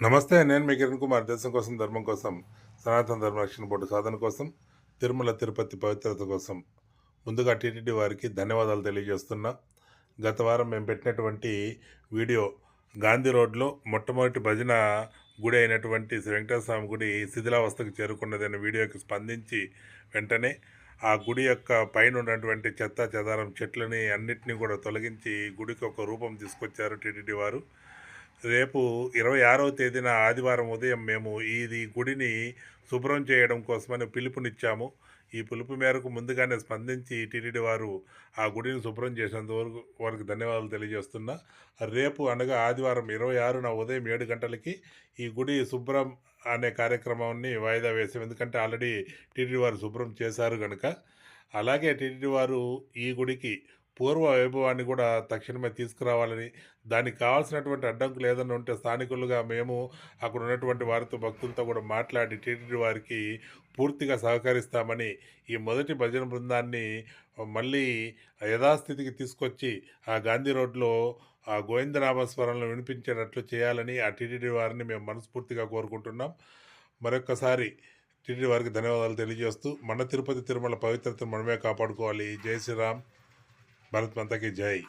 నమస్తే నేను మీ కిరణ్ కుమార్. దేశం కోసం ధర్మం కోసం సనాతన ధర్మ రక్షణ బోర్డు సాధన కోసం తిరుమల తిరుపతి పవిత్రత కోసం ముందుగా టీటీడీ వారికి ధన్యవాదాలు తెలియజేస్తున్నా. గత వారం మేము పెట్టినటువంటి వీడియో గాంధీ రోడ్లో మొట్టమొదటి భజన గుడి అయినటువంటి శ్రీ వెంకటేశ్వర గుడి శిథిలావస్థకు చేరుకున్నదనే వీడియోకి స్పందించి వెంటనే ఆ గుడి యొక్క పైన ఉన్నటువంటి చెత్త చెదారం చెట్లని అన్నిటినీ కూడా తొలగించి గుడికి ఒక రూపం తీసుకొచ్చారు టీటీడీ వారు. రేపు ఇరవై ఆరవ తేదీన ఆదివారం ఉదయం మేము ఇది గుడిని శుభ్రం చేయడం కోసమని పిలుపునిచ్చాము. ఈ పిలుపు మేరకు ముందుగానే స్పందించి టీటీడీ వారు ఆ గుడిని శుభ్రం చేసినందువరకు వారికి ధన్యవాదాలు తెలియజేస్తున్నా. రేపు అనగా ఆదివారం ఇరవై ఆరున ఉదయం ఏడు గంటలకి ఈ గుడి శుభ్రం అనే కార్యక్రమాన్ని వాయిదా వేసాం ఎందుకంటే ఆల్రెడీ టీటీడీ వారు శుభ్రం చేశారు కనుక అలాగే టీటీడీ వారు ఈ గుడికి పూర్వ వైభవాన్ని కూడా తక్షణమే తీసుకురావాలని దానికి కావాల్సినటువంటి అడ్డంకులు ఏదైనా ఉంటే స్థానికులుగా మేము అక్కడ ఉన్నటువంటి వారితో భక్తులతో కూడా మాట్లాడి టీటీడీ వారికి పూర్తిగా సహకరిస్తామని ఈ మొదటి భజన బృందాన్ని మళ్ళీ యథాస్థితికి తీసుకొచ్చి ఆ గాంధీ రోడ్లో ఆ గోవిందనామస్వరంలో వినిపించేటట్లు చేయాలని ఆ టీటీడీ వారిని మేము మనస్ఫూర్తిగా కోరుకుంటున్నాం. మరొక్కసారి టీటీడీ వారికి ధన్యవాదాలు తెలియజేస్తూ మన తిరుపతి తిరుమల పవిత్రతను మనమే కాపాడుకోవాలి. జై శ్రీరామ్. भारत माता की जय।